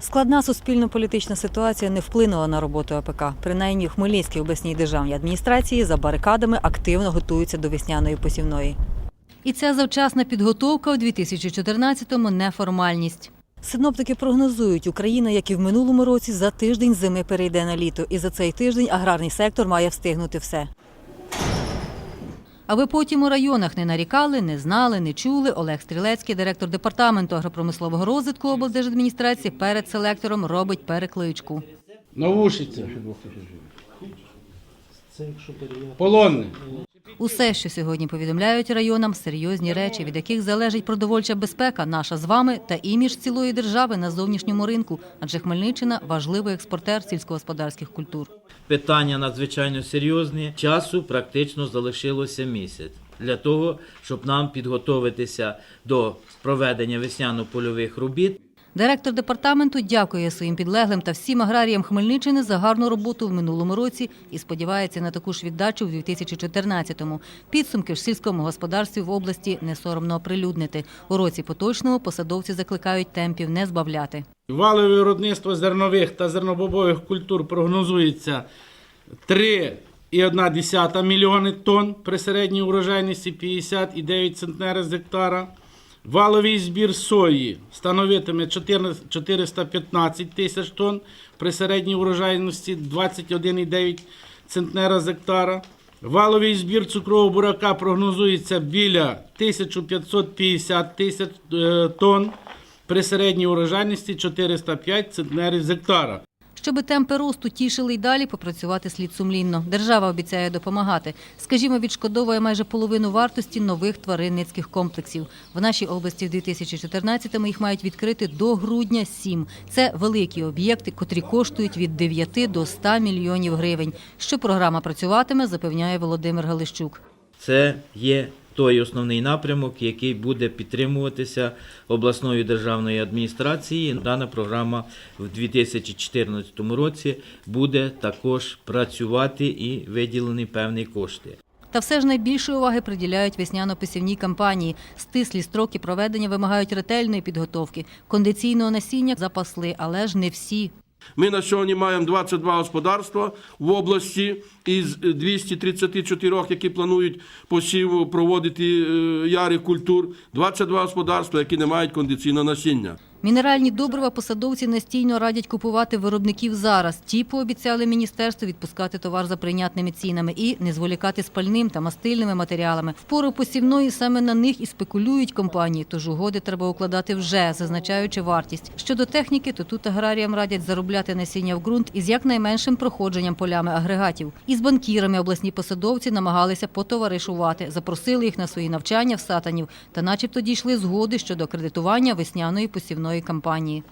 Складна суспільно-політична ситуація не вплинула на роботу АПК. Принаймні в Хмельницькій обласній державній адміністрації за барикадами активно готуються до весняної посівної. І ця завчасна підготовка у 2014-му – неформальність. Синоптики прогнозують, Україна, як і в минулому році, за тиждень зими перейде на літо. І за цей тиждень аграрний сектор має встигнути все. Аби потім у районах не нарікали, не знали, не чули, Олег Стрілецький, директор департаменту агропромислового розвитку облдержадміністрації, перед селектором робить перекличку. Новушиця. Полонне. Усе, що сьогодні повідомляють районам, серйозні речі, від яких залежить продовольча безпека, наша з вами та імідж цілої держави на зовнішньому ринку. Адже Хмельниччина важливий експортер сільськогосподарських культур. Питання надзвичайно серйозні. Часу практично залишилося місяць для того, щоб нам підготуватися до проведення весняно-польових робіт. Директор департаменту дякує своїм підлеглим та всім аграріям Хмельниччини за гарну роботу в минулому році і сподівається на таку ж віддачу в 2014-му. Підсумки в сільському господарстві в області не соромно оприлюднити. У році поточному посадовці закликають темпів не збавляти. Валове виробництво зернових та зернобобових культур прогнозується 3,1 мільйони тонн при середній урожайності 59 центнерів з гектара. Валовий збір сої становитиме 415 тисяч тонн при середній урожайності 21,9 центнера з гектара. Валовий збір цукрового бурака прогнозується біля 1550 тисяч е, тонн при середній урожайності 405 центнерів з гектара. Щоби темпи росту тішили й далі, попрацювати слід сумлінно. Держава обіцяє допомагати. Скажімо, відшкодовує майже половину вартості нових тваринницьких комплексів. В нашій області в 2014-му їх мають відкрити до грудня сім. Це великі об'єкти, котрі коштують від 9 до 100 мільйонів гривень. Що програма працюватиме, запевняє Володимир Галищук. Це є той основний напрямок, який буде підтримуватися обласною державною адміністрацією. Дана програма в 2014 році буде також працювати і виділені певні кошти. Та все ж найбільшої уваги приділяють весняно-посівній кампанії. Стислі строки проведення вимагають ретельної підготовки. Кондиційного насіння запасли, але ж не всі. Ми на сьогодні маємо 22 господарства в області із 234, які планують посів проводити ярих яри культур, 22 господарства, які не мають кондиційного насіння. Мінеральні добрива посадовці настійно радять купувати виробників зараз. Ті пообіцяли міністерству відпускати товар за прийнятними цінами і не зволікати з пальним та мастильними матеріалами. В пору посівної саме на них і спекулюють компанії, тож угоди треба укладати вже, зазначаючи вартість. Щодо техніки, то тут аграріям радять заробляти насіння в ґрунт із якнайменшим проходженням полями агрегатів. Із банкірами обласні посадовці намагалися потоваришувати, запросили їх на свої навчання в сатанів та начебто дійшли згоди щодо кредитування весняної посівної кампанії.